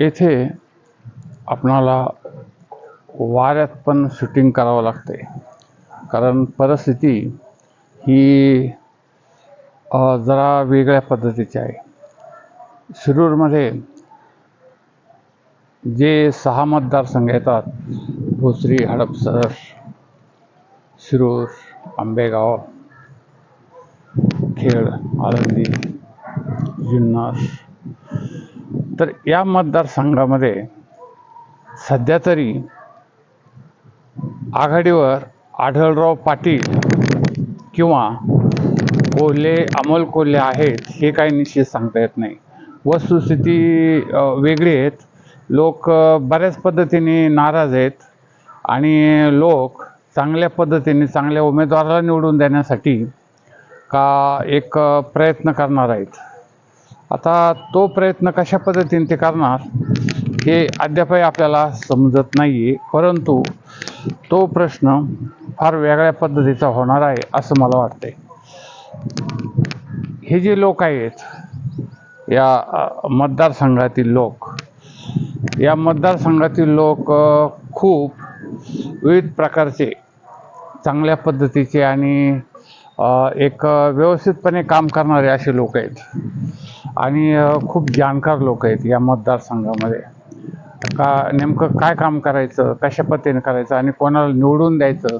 येथे आपणाला वाऱ्यात पण शूटिंग करावं लागते. कारण परिस्थिती ही जरा वेगळ्या पद्धतीची आहे. शिरूरमध्ये जे सहा मतदारसंघ येतात भोसरी हडपसर शिरूर आंबेगाव खेड आळंदी जुन्नर तर या मतदारसंघामध्ये सध्या तरी आघाडीवर आढळराव पाटील किंवा कोल्हे अमोल कोल्हे आहेत हे काही निश्चित सांगता येत नाही. वस्तुस्थिती वेगळी आहेत. लोक बऱ्याच पद्धतीने नाराज आहेत आणि लोक चांगल्या पद्धतीने चांगल्या उमेदवाराला निवडून देण्यासाठी का एक प्रयत्न करणार आहेत. आता तो प्रयत्न कशा पद्धतीने ते करणार हे अद्यापही आपल्याला समजत नाही आहे परंतु तो प्रश्न फार वेगळ्या पद्धतीचा होणार आहे असं मला वाटते हे जे लोक आहेत या मतदारसंघातील लोक या मतदारसंघातील लोक खूप विविध प्रकारचे चांगल्या पद्धतीचे आणि एक व्यवस्थितपणे काम करणारे असे लोक आहेत. आणि खूप जाणकार लोक आहेत या मतदारसंघामध्ये. का नेमकं काय काम करायचं कशा पद्धतीने करायचं आणि कोणाला निवडून द्यायचं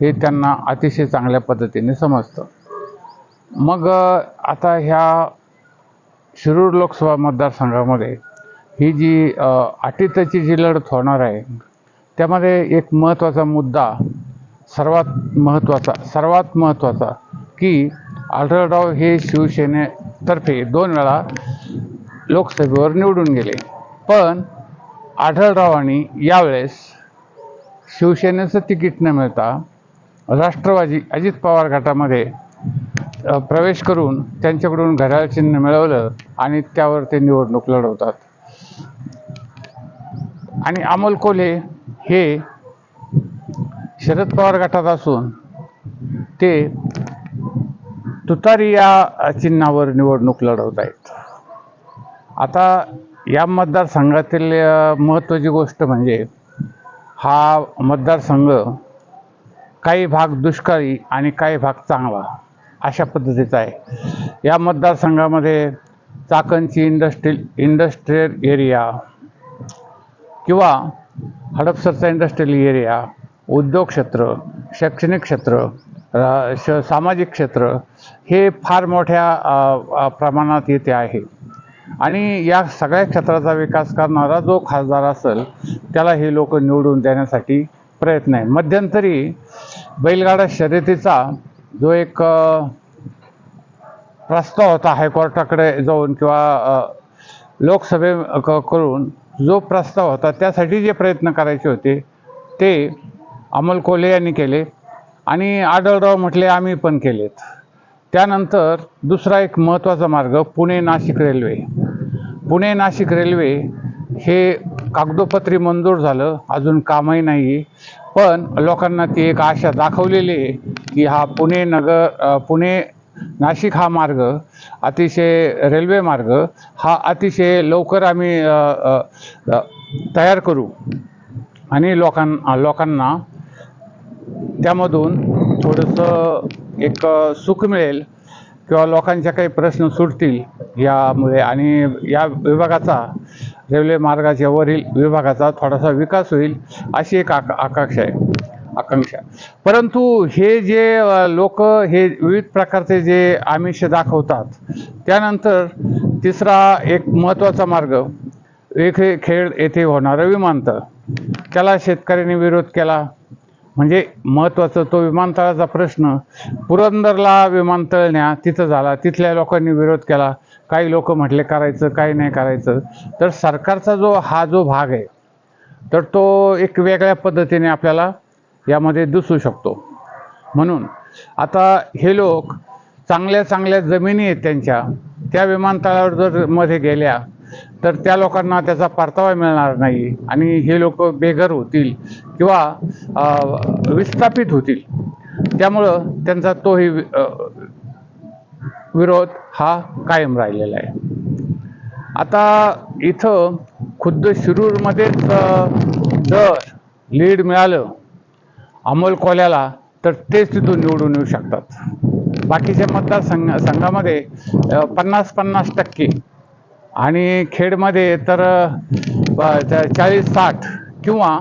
हे त्यांना अतिशय चांगल्या पद्धतीने समजतं. मग आता ह्या शिरूर लोकसभा मतदारसंघामध्ये ही जी अटीतची जी लढत होणार आहे त्यामध्ये एक महत्त्वाचा मुद्दा सर्वात महत्त्वाचा सर्वात महत्त्वाचा की आढळराव हे शिवसेने तर्फे दोन वेळा लोकसभेवर निवडून गेले. पण आढळरावांनी यावेळेस शिवसेनेचं तिकीट न मिळता राष्ट्रवादी अजित पवार गटामध्ये प्रवेश करून त्यांच्याकडून घड्याळ चिन्ह मिळवलं आणि त्यावर ते निवडणूक लढवतात. आणि अमोल कोल्हे हे शरद पवार गटात असून ते तुतारी या चिन्हावर निवडणूक लढवत आहेत. आता या मतदारसंघातील महत्त्वाची गोष्ट म्हणजे हा मतदारसंघ काही भाग दुष्काळी आणि काही भाग चांगला अशा पद्धतीचा आहे. या मतदारसंघामध्ये चाकणची इंडस्ट्रियल इंडस्ट्रियल एरिया किंवा हडपसरचा इंडस्ट्रियल एरिया उद्योग क्षेत्र शैक्षणिक क्षेत्र श सामाजिक क्षेत्र हे फार मोठ्या प्रमाणात येथे आहे. आणि या सगळ्या क्षेत्राचा विकास करणारा जो खासदार असेल त्याला हे लोक निवडून देण्यासाठी प्रयत्न आहे. मध्यंतरी बैलगाडा शर्यतीचा जो एक प्रस्ताव होता हायकोर्टाकडे जाऊन किंवा लोकसभे क- करून जो प्रस्ताव होता त्यासाठी जे प्रयत्न करायचे होते ते अमोल कोले यांनी केले. आणि आढळराव म्हटले आम्ही पण केलेत. त्यानंतर दुसरा एक महत्त्वाचा मार्ग पुणे नाशिक रेल्वे. पुणे नाशिक रेल्वे हे कागदोपत्री मंजूर झालं अजून कामही नाही पण लोकांना ती एक आशा दाखवलेली आहे की हा पुणे नगर पुणे नाशिक हा मार्ग अतिशय रेल्वे मार्ग हा अतिशय लवकर आम्ही तयार करू. आणि लोकां लोकांना त्यामधून थोडंसं एक सुख मिळेल किंवा लोकांच्या काही प्रश्न सुटतील यामुळे आणि या विभागाचा रेल्वे मार्गाच्या वरील विभागाचा थोडासा विकास होईल अशी एक आका आकांक्षा आहे. आकांक्षा. परंतु हे जे लोक हे विविध प्रकारचे जे आमिष दाखवतात त्यानंतर तिसरा एक महत्त्वाचा मार्ग एक खेळ येथे होणारं विमानतळ. त्याला शेतकऱ्यांनी विरोध केला. म्हणजे महत्त्वाचा तो विमानतळाचा प्रश्न पुरंदरला विमानतळ न्या तिथं झाला तिथल्या लोकांनी विरोध केला काही लोक म्हटले करायचं काही नाही करायचं. तर सरकारचा जो हा जो भाग आहे तर तो एक वेगळ्या पद्धतीने आपल्याला यामध्ये दिसू शकतो. म्हणून आता हे लोक चांगल्या चांगल्या जमिनी आहेत त्यांच्या त्या विमानतळावर जर मध्ये गेल्या तर त्या लोकांना त्याचा परतावा मिळणार नाही. आणि हे लोक बेघर होतील किंवा विस्थापित होतील. त्यामुळं त्यांचा तोही विरोध हा कायम राहिलेला आहे. आता इथं खुद्द शिरूरमध्येच जर लीड मिळालं अमोल कोल्याला तर तेच तिथून निवडून येऊ शकतात. बाकीच्या मतदारसंघ संघामध्ये पन्नास पन्नास टक्के आणि खेडमध्ये तर चाळीस साठ किंवा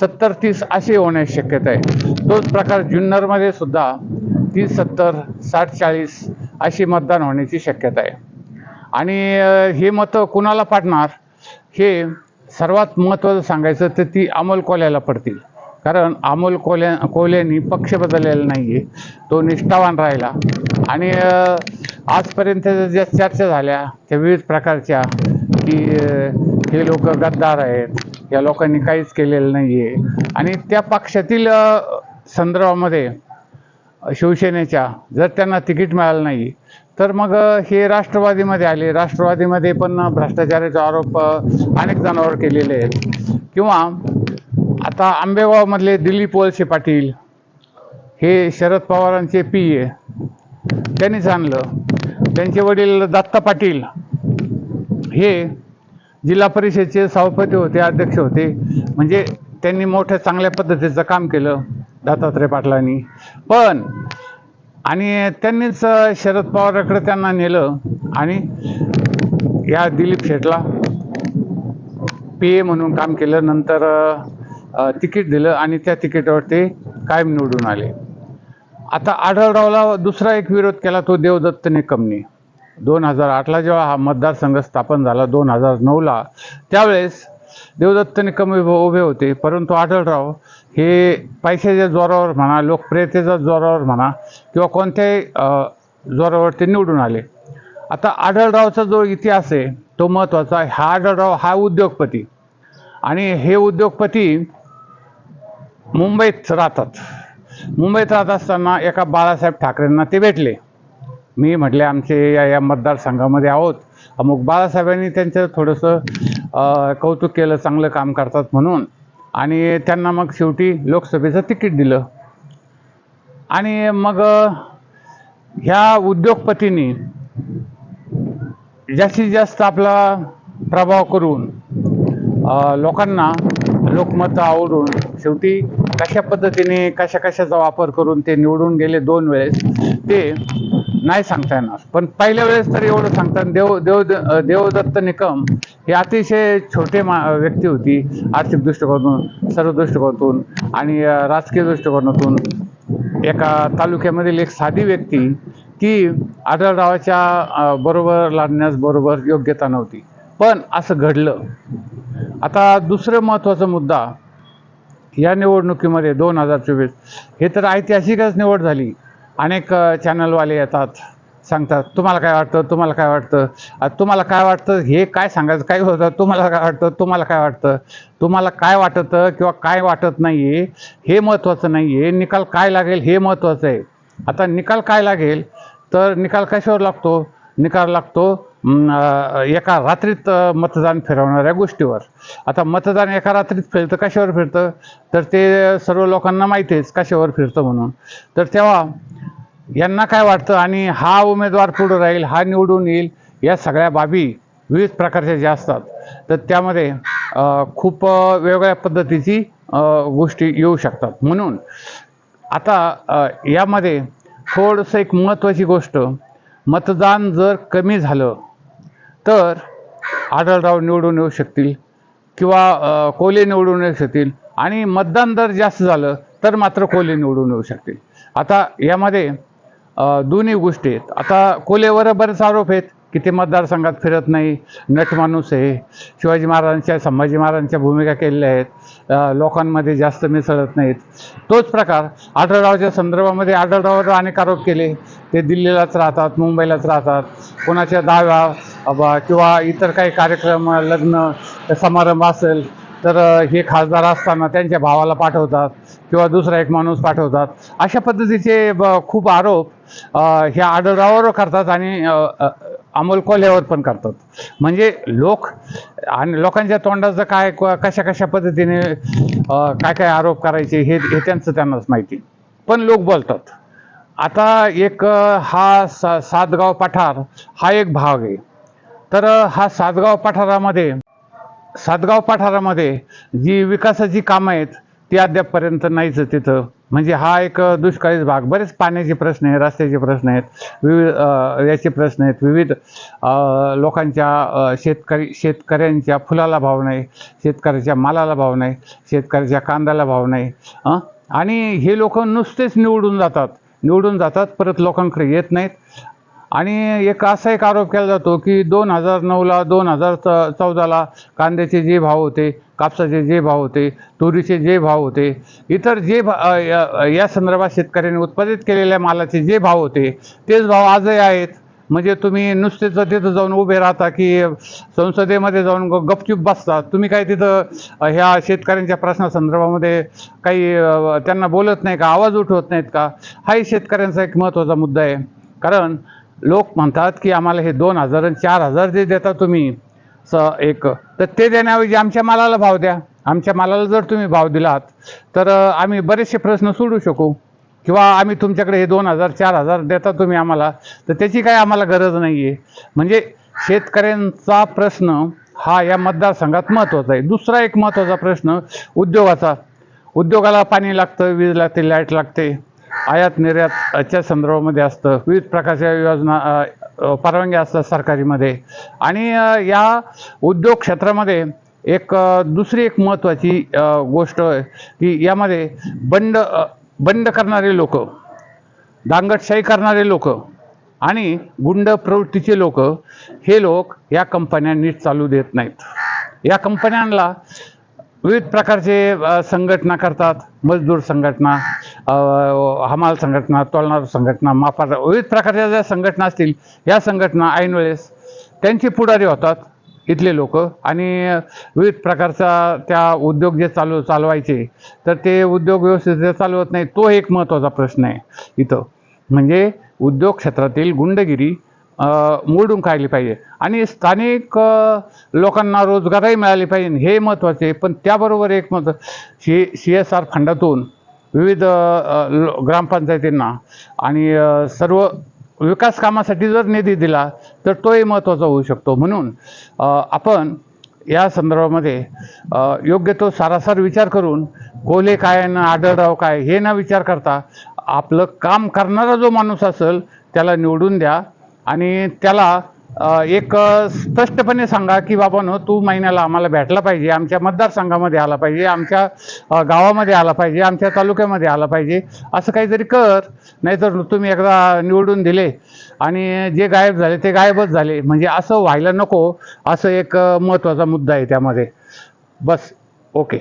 सत्तर तीस अशी होण्याची शक्यता आहे. तोच प्रकार जुन्नरमध्ये सुद्धा तीस सत्तर साठ चाळीस अशी मतदान होण्याची शक्यता आहे. आणि हे मतं कुणाला पाडणार हे सर्वात महत्त्वाचं सांगायचं तर ती अमोल कोल्याला पडतील. कारण अमोल कोल्या कोल्यांनी पक्ष बदललेला नाही आहे तो निष्ठावान राहिला. आणि आजपर्यंत ज्या चर्चा झाल्या त्या विविध प्रकारच्या की हे लोक गद्दार आहेत. या लोकांनी काहीच केलेलं नाही आहे आणि त्या पक्षातील संदर्भामध्ये शिवसेनेच्या जर त्यांना तिकीट मिळालं नाही तर मग हे राष्ट्रवादीमध्ये आले. राष्ट्रवादीमध्ये पण भ्रष्टाचाराचे आरोप अनेक जणांवर केलेले आहेत. किंवा आता आंबेगावमधले दिलीप वळसे पाटील हे शरद पवारांचे पी ए. त्यांनीच आणलं. त्यांचे वडील दत्ता पाटील हे जिल्हा परिषदेचे सभापती होते अध्यक्ष होते. म्हणजे त्यांनी मोठ्या चांगल्या पद्धतीचं काम केलं दत्तात्रय पाटलांनी. पण आणि त्यांनीच शरद पवाराकडे त्यांना नेलं आणि या दिलीप शेठला पी ए म्हणून काम केलं. नंतर तिकीट दिलं आणि त्या तिकीटावर ते कायम निवडून आले. आता आढळरावला दुसरा एक विरोध केला तो देवदत्त निकमने. दोन हजार आठला जेव्हा हा मतदारसंघ स्थापन झाला दोन हजार नऊला त्यावेळेस देवदत्त निकम उभे उभे होते. परंतु आढळराव हे पैशाच्या जोरावर म्हणा लोकप्रियतेच्या जोरावर म्हणा किंवा कोणत्याही जोरावर ते निवडून आले. आता आढळरावचा जो इतिहास आहे तो महत्त्वाचा आहे. हा आढळराव हा उद्योगपती. आणि हे उद्योगपती मुंबईत राहतात. मुंबईत राहत असताना एका बाळासाहेब ठाकरेंना ते भेटले. मी म्हटले आमचे या या मतदारसंघामध्ये आहोत. अमुक बाळासाहेबांनी त्यांचं थोडंसं कौतुक केलं चांगलं काम करतात म्हणून. आणि त्यांना मग शेवटी लोकसभेचं तिकीट दिलं. आणि मग ह्या उद्योगपतींनी जास्तीत जास्त आपला प्रभाव करून लोकांना लोकमत आवडून शेवटी कशा पद्धतीने कशा कशाचा वापर करून ते निवडून गेले दोन वेळेस ते नाही सांगता येणार. पण पहिल्या वेळेस तर एवढं सांगतात देव देव देवदत्त निकम हे अतिशय छोटे मा व्यक्ती होती आर्थिक दृष्टिकोनातून सर्व दृष्टिकोनातून आणि राजकीय दृष्टिकोनातून. एका तालुक्यामधील एक साधी व्यक्ती ती आढळरावाच्या बरोबर लादण्यास बरोबर योग्यता नव्हती. पण असं घडलं. आता दुसरं महत्त्वाचा मुद्दा या निवडणुकीमध्ये दोन हजार चोवीस. हे तर ऐतिहासिकच निवड झाली. अनेक चॅनलवाले येतात सांगतात तुम्हाला काय वाटतं? तुम्हाला काय वाटतं? तुम्हाला काय वाटतं? हे काय सांगायचं? काय होतं? तुम्हाला काय वाटतं? तुम्हाला काय वाटतं? तुम्हाला काय वाटतं किंवा काय वाटत नाही आहे हे महत्त्वाचं नाही आहे निकाल काय लागेल? हे महत्त्वाचं आहे. आता निकाल काय लागेल? तर निकाल कशावर लागतो? निकाल लागतो एका रात्रीत मतदान फिरवणाऱ्या गोष्टीवर. आता मतदान एका रात्रीत फिरतं कशावर फिरतं? तर ते सर्व लोकांना माहिती आहेच कशावर फिरतं म्हणून. तर तेव्हा यांना काय वाटतं? आणि हा उमेदवार पुढं राहील हा निवडून येईल या सगळ्या बाबी विविध प्रकारच्या ज्या असतात तर त्यामध्ये खूप वेगवेगळ्या पद्धतीची गोष्टी येऊ शकतात. म्हणून आता यामध्ये थोडंसं एक महत्त्वाची गोष्ट मतदान जर कमी झालं तर आढळराव निवडून येऊ शकतील किंवा कोले निवडून येऊ शकतील आणि मतदान दर जास्त झालं तर मात्र कोले निवडून येऊ शकतील. आता यामध्ये दोन्ही गोष्टी आहेत. आता कोलेवर बरेच आरोप आहेत. किती मतदारसंघात फिरत नाही. नट माणूस आहे. शिवाजी महाराजांच्या संभाजी महाराजांच्या भूमिका केलेल्या आहेत. लोकांमध्ये जास्त मिसळत नाहीत. तोच प्रकार आढळरावच्या संदर्भामध्ये आढळरावावर अनेक आरोप केले. ते दिल्लीलाच राहतात मुंबईलाच राहतात. कोणाच्या दहाव्या किंवा इतर काही कार्यक्रम लग्न समारंभ असेल तर हे खासदार असताना त्यांच्या भावाला पाठवतात किंवा दुसरा एक माणूस पाठवतात. अशा पद्धतीचे खूप आरोप ह्या आढळरावावर करतात आणि अमोल कोल्ह्यावर पण करतात. म्हणजे लोक आणि लोकांच्या तोंडाचं काय कशा कशा पद्धतीने काय काय आरोप करायचे हे हे त्यांचं त्यांनाच माहिती. पण लोक बोलतात. आता एक हा सा सातगाव पठार हा एक भाग आहे. तर हा सातगाव पठारामध्ये सातगाव पठारामध्ये जी विकासाची कामं आहेत ती अद्यापपर्यंत नाहीच तिथं. म्हणजे हा एक दुष्काळीच भाग. बरेच पाण्याचे प्रश्न आहे रस्त्याचे प्रश्न आहेत विविध याचे प्रश्न आहेत. विविध लोकांच्या शेतकरी शेतकऱ्यांच्या फुलाला भाव नाही शेतकऱ्याच्या मालाला भाव नाही शेतकऱ्याच्या कांद्याला भाव नाही आणि हे लोक नुसतेच निवडून जातात. निवडून जातात परत लोकांकडे येत नाहीत. आणि एक असा एक आरोप केला जातो की दोन हजार नऊला दोन हजार च चौदाला कांद्याचे जे भाव होते कापसाचे जे भाव होते तुरीचे जे भाव होते इतर जे भा या- संदर्भात शेतकऱ्यांनी उत्पादित केलेल्या मालाचे जे भाव होते तेच भाव आजही आहेत. म्हणजे तुम्ही नुसतेच तिथं जाऊन उभे राहता की संसदेमध्ये जाऊन ग- गपचूप बसता. तुम्ही काय तिथं ह्या शेतकऱ्यांच्या प्रश्नासंदर्भामध्ये काही त्यांना बोलत नाही का? आवाज उठवत नाहीत का? हाही शेतकऱ्यांचा एक महत्त्वाचा मुद्दा आहे. कारण लोक म्हणतात की आम्हाला हे दोन हजार आणि चार हजार जे देता तुम्ही स एक तर ते देण्याऐवजी आमच्या मालाला भाव द्या. आमच्या मालाला जर तुम्ही भाव दिलात तर आम्ही बरेचसे प्रश्न सोडू शकू. किंवा आम्ही तुमच्याकडे हे दोन हजार चार हजार देता तुम्ही आम्हाला तर त्याची काय आम्हाला गरज नाही आहे म्हणजे शेतकऱ्यांचा प्रश्न हा या मतदारसंघात महत्त्वाचा आहे. दुसरा एक महत्त्वाचा प्रश्न उद्योगाचा. उद्योगाला पाणी लागतं वीज लागते लाइट लागते. आयात निर्यातच्या संदर्भामध्ये असतं. विविध प्रकारच्या योजना परवानगी परवानग्या असतात सरकारीमध्ये. आणि या उद्योग क्षेत्रामध्ये एक दुसरी एक महत्त्वाची गोष्ट आहे की यामध्ये बंड बंड करणारे लोक दांगटशाही करणारे लोक आणि गुंड प्रवृत्तीचे लोक हे लोक या कंपन्या नीट चालू देत नाहीत. या कंपन्यांना विविध प्रकारचे संघटना करतात. मजदूर संघटना हमाल संघटना तोलणार संघटना माफार विविध प्रकारच्या ज्या संघटना असतील या संघटना ऐनवेळेस त्यांची त्यांचे पुढारी होतात इथले लोक. आणि विविध प्रकारचा त्या उद्योग जे चालू चालवायचे तर ते उद्योग व्यवस्थित चालवत नाही तो एक महत्त्वाचा प्रश्न आहे इथं. म्हणजे उद्योग क्षेत्रातील गुंडगिरी मोडून काढली पाहिजे. आणि स्थानिक लोकांना रोजगारही मिळाले पाहिजे. हे महत्त्वाचे आहे. पण त्याबरोबर एक मत सी सी एस आर फंडातून विविध लो- ग्रामपंचायतींना आणि सर्व विकास कामासाठी जर निधी दिला तर तोही महत्त्वाचा होऊ शकतो. म्हणून आपण या संदर्भामध्ये योग्य तो सारासार विचार करून कोले काय ना आढळराव काय हे न विचार करता आपलं काम करणारा जो माणूस असेल त्याला निवडून द्या. आणि त्याला एक स्पष्टपणे सांगा की बाबांनो तू महिन्याला आम्हाला भेटला पाहिजे आमच्या मतदारसंघामध्ये आला पाहिजे आमच्या गावामध्ये आला पाहिजे आमच्या तालुक्यामध्ये आला पाहिजे असं काहीतरी कर नाहीतर तुम्ही एकदा निवडून दिले आणि जे गायब झाले ते गायबच झाले. म्हणजे असं व्हायला नको असं एक महत्त्वाचा मुद्दा आहे त्यामध्ये. बस ओके.